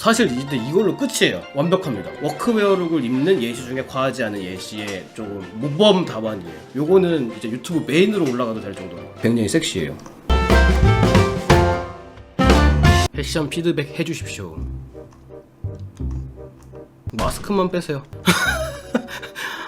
사실 이제 이걸로 끝이에요. 완벽합니다. 워크웨어룩을 입는 예시 중에 과하지 않은 예시의 조금 모범 답안이에요. 요거는 이제 유튜브 메인으로 올라가도 될 정도로 굉장히 섹시해요. 패션 피드백 해주십시오. 마스크만 빼세요.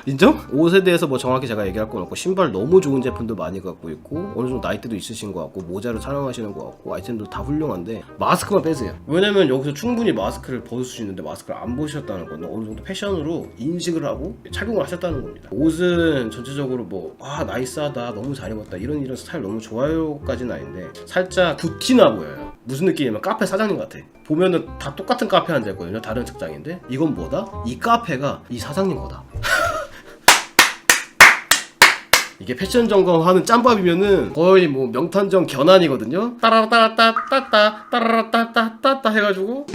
인정? 옷에 대해서 뭐 정확히 제가 얘기할 건 없고 신발 너무 좋은 제품도 많이 갖고 있고 어느 정도 나이대도 있으신 것 같고 모자를 사용하시는 것 같고 아이템도 다 훌륭한데 마스크만 빼세요. 왜냐면 여기서 충분히 마스크를 벗을 수 있는데 마스크를 안 벗으셨다는 건 어느 정도 패션으로 인식을 하고 착용을 하셨다는 겁니다. 옷은 전체적으로 뭐 아 나이스하다 너무 잘 입었다 이런 이런 스타일 너무 좋아요까지는 아닌데 살짝 부티나 보여요. 무슨 느낌이냐면 카페 사장님 같아. 보면은 다 똑같은 카페 앉아있거든요 다른 직장인데 이건 뭐다? 이 카페가 이 사장님 거다 이게 패션 점검하는 짬밥이면은 거의 뭐 명탄정 견안이거든요. 따라따따따따 따라따따따따 해가지고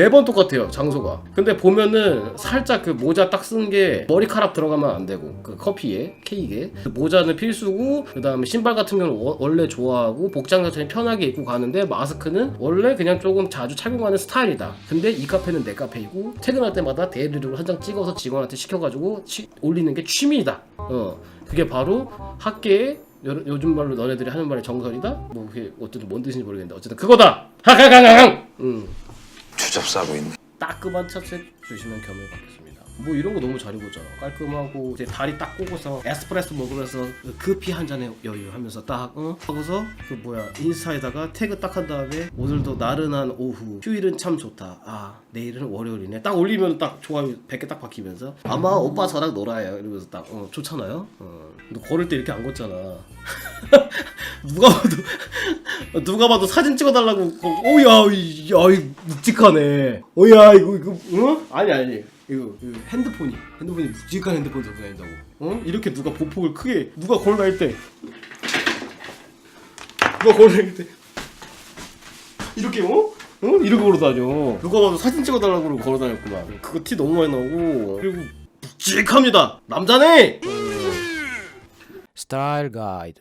매번 똑같아요 장소가. 근데 보면은 살짝 그 모자 딱 쓴 게 머리카락 들어가면 안 되고 그 커피에 케이크에. 그 모자는 필수고 그 다음에 신발 같은 경우는 워- 원래 좋아하고 복장 자체는 편하게 입고 가는데 마스크는 원래 그냥 조금 자주 착용하는 스타일이다. 근데 이 카페는 내 카페이고 퇴근할 때마다 데일리로 한 장 찍어서 직원한테 시켜가지고 치- 올리는 게 취미이다. 어 그게 바로 학계에 요, 요즘 말로 너네들이 하는 말이 정설이다? 뭐 그게 어쨌든 뭔 뜻인지 모르겠는데 어쨌든 그거다! 하하강강강 음. 추잡싸고 있네. 따끔한 차색 주시면 겸을 받겠습니다. 뭐 이런 거 너무 잘 입었잖아. 깔끔하고 이제 다리 딱 꼬고서 에스프레소 먹으면서 그 커피 한 잔에 여유 하면서 딱 어? 하고서 그 뭐야 인스타에다가 태그 딱 한 다음에 오늘도 나른한 오후 휴일은 참 좋다. 아 내일은 월요일이네. 딱 올리면 딱 좋아요 100개 딱 박히면서 아마 오빠 저랑 놀아요 이러면서 딱 어, 좋잖아요. 어. 너 걸을 때 이렇게 안 걷잖아. 누가 봐도 누가 봐도 사진 찍어달라고 거- 오야 이- 야이 묵직하네 오야 이거 이거 어 아니 아니 이거, 이거 핸드폰이 핸드폰이 묵직한 핸드폰 들고 다닌다고. 어? 이렇게 누가 보폭을 크게 누가 걸어 다닐 때 누가 걸어 다닐 때 이렇게 어? 어? 이렇게 걸어 다녀. 누가 봐도 사진 찍어달라고 그러고 걸어 다녔구만 그거 티 너무 많이 나오고. 그리고 묵직합니다. 남자네! 스타일 가이드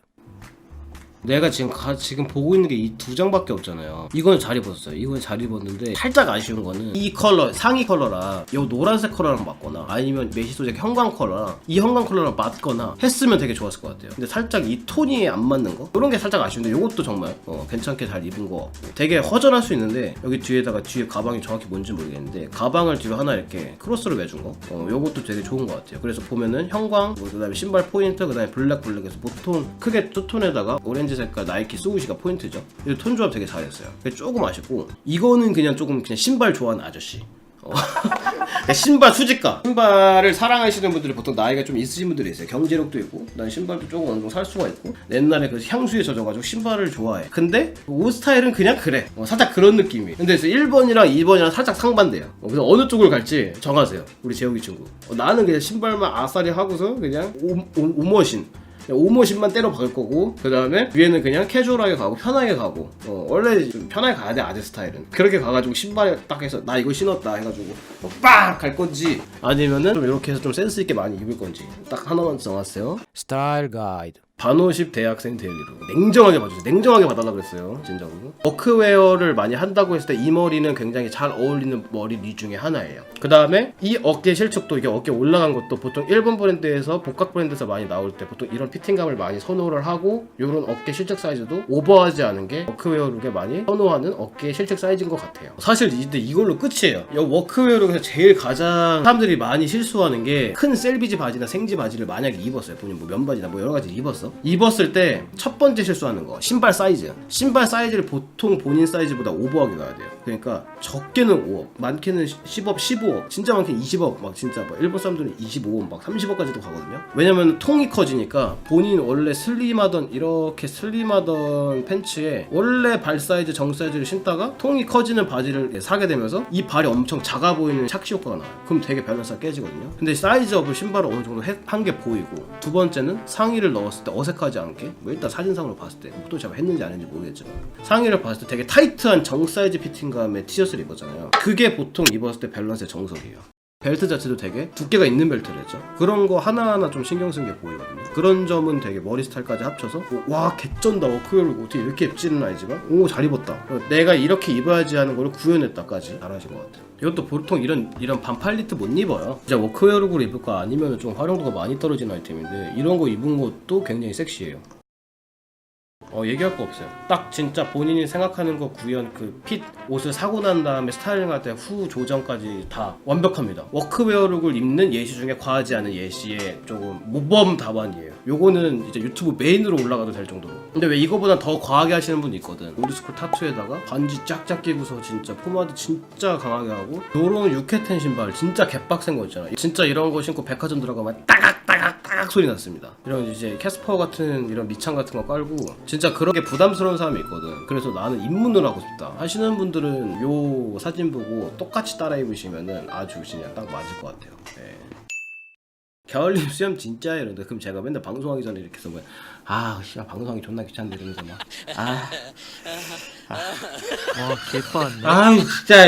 내가 지금 가, 지금 보고 있는 게 이 두 장밖에 없잖아요. 이건 잘 입었어요. 이건 잘 입었는데 살짝 아쉬운 거는 이 컬러 상의 컬러랑 요 노란색 컬러랑 맞거나 아니면 메시 소재 형광 컬러랑 이 형광 컬러랑 맞거나 했으면 되게 좋았을 것 같아요. 근데 살짝 이 톤이 안 맞는 거 이런 게 살짝 아쉬운데 요것도 정말 어, 괜찮게 잘 입은 거 되게 허전할 수 있는데 여기 뒤에다가 뒤에 가방이 정확히 뭔지 모르겠는데 가방을 뒤로 하나 이렇게 크로스로 매준 거 어, 요것도 되게 좋은 것 같아요. 그래서 보면은 형광 뭐 그다음에 신발 포인트 그다음에 블랙 블랙에서 보통 크게 투톤에다가 오렌지 색깔 나이키 스우시가 포인트죠. 이톤 조합 되게 잘했어요. 조금 아쉽고 이거는 그냥 조금 그냥 신발 좋아하는 아저씨. 어. 신발 수집가 신발을 사랑하시는 분들이 보통 나이가 좀 있으신 분들이 있어요 경제력도 있고 난 신발도 조금 어느 정도 살 수가 있고 옛날에 그 향수에 젖어가지고 신발을 좋아해 근데 옷 스타일은 그냥 그래 어, 살짝 그런 느낌이 근데 그래서 1번이랑 2번이랑 살짝 상반돼요 어, 그래서 어느 쪽을 갈지 정하세요 우리 재욱이 친구 어, 나는 그냥 신발만 아싸리 하고서 그냥 오, 오, 오머신 오머신만 때려 박을 거고 그 다음에 위에는 그냥 캐주얼하게 가고 편하게 가고. 어, 원래 좀 편하게 가야 돼 아재 스타일은. 그렇게 가가지고 신발에 딱 해서 나 이거 신었다 해가지고 빡갈 건지 아니면은 좀 이렇게 해서 좀 센스 있게 많이 입을 건지. 딱 하나만 정하세요. 스타일 가이드 반오십 대학생 데일리로 냉정하게 봐주세요. 냉정하게 봐달라 그랬어요. 진짜로. 워크웨어를 많이 한다고 했을 때 이 머리는 굉장히 잘 어울리는 머리 중에 하나예요. 그 다음에 이 어깨 실축도 이게 어깨 올라간 것도 보통 일본 브랜드에서 복각 브랜드에서 많이 나올 때 보통 이런 피팅감을 많이 선호를 하고 이런 어깨 실측 사이즈도 오버하지 않은 게 워크웨어 룩에 많이 선호하는 어깨 실측 사이즈인 것 같아요. 사실 이제 이걸로 끝이에요. 이 워크웨어 룩에서 제일 가장 사람들이 많이 실수하는 게 큰 셀비지 바지나 생지 바지를 만약에 입었어요. 본인 뭐 면바지나 뭐 여러 가지 입었어. 입었을 때 첫 번째 실수하는 거 신발 사이즈. 신발 사이즈를 보통 본인 사이즈보다 오버하게 가야 돼요. 그러니까 적게는 5억, 많게는 10억, 15억, 진짜 많게는 20억, 막 진짜 막 일본 사람들은 25억, 막 30억까지도 가거든요. 왜냐면 통이 커지니까 본인 원래 슬림하던 이렇게 슬림하던 팬츠에 원래 발 사이즈 정 사이즈를 신다가 통이 커지는 바지를 사게 되면서 이 발이 엄청 작아 보이는 착시 효과가 나요. 그럼 되게 밸런스가 깨지거든요. 근데 사이즈업을 신발을 어느 정도 한 게 보이고 두 번째는 상의를 넣었을 때 어색하지 않게 뭐 일단 사진상으로 봤을 때또 제가 했는지 안 했는지 모르겠지만 상의를 봤을 때 되게 타이트한 정 사이즈 피팅 감의 티셔츠를 입었잖아요. 그게 보통 입었을 때 밸런스의 정석이에요. 벨트 자체도 되게 두께가 있는 벨트를 했죠. 그런 거 하나하나 좀 신경 쓴 게 보이거든요. 그런 점은 되게 머리 스타일까지 합쳐서 오, 와 개쩐다 워크웨어를 어떻게 이렇게 입지는 알지만 오 잘 입었다. 내가 이렇게 입어야지 하는 걸 구현했다까지 잘하신 것 같아요. 이것도 보통 이런 이런 반팔 니트 못 입어요. 진짜 워크웨어룩으로 입을 거 아니면 좀 활용도가 많이 떨어지는 아이템인데 이런 거 입은 것도 굉장히 섹시해요. 어 얘기할 거 없어요. 딱 진짜 본인이 생각하는 거 구현 그 핏 옷을 사고 난 다음에 스타일링할 때 후 조정까지 다 완벽합니다. 워크웨어룩을 입는 예시 중에 과하지 않은 예시의 조금 모범 답안이에요. 요거는 이제 유튜브 메인으로 올라가도 될 정도로. 근데 왜 이거보다 더 과하게 하시는 분이 있거든. 올드스쿨 타투에다가 반지 쫙쫙 끼고서 진짜 포마드 진짜 강하게 하고 요런 육회텐 신발 진짜 개빡센 거 있잖아. 진짜 이런 거 신고 백화점 들어가면 따각 따각 따각 소리 났습니다. 이런 이제 캐스퍼 같은 이런 밑창 같은 거 깔고 진짜 그렇게 부담스러운 사람이 있거든. 그래서 나는 입문을 하고 싶다 하시는 분들은 요 사진 보고 똑같이 따라 입으시면은 아주 그냥 딱 맞을 것 같아요. 네. 겨울님 수염 진짜 이런데 그럼 제가 맨날 방송하기 전에 이렇게 해서 뭐아 씨발 방송하기 존나 귀찮네 이러면서 막아 와 개빠네. 아유 진짜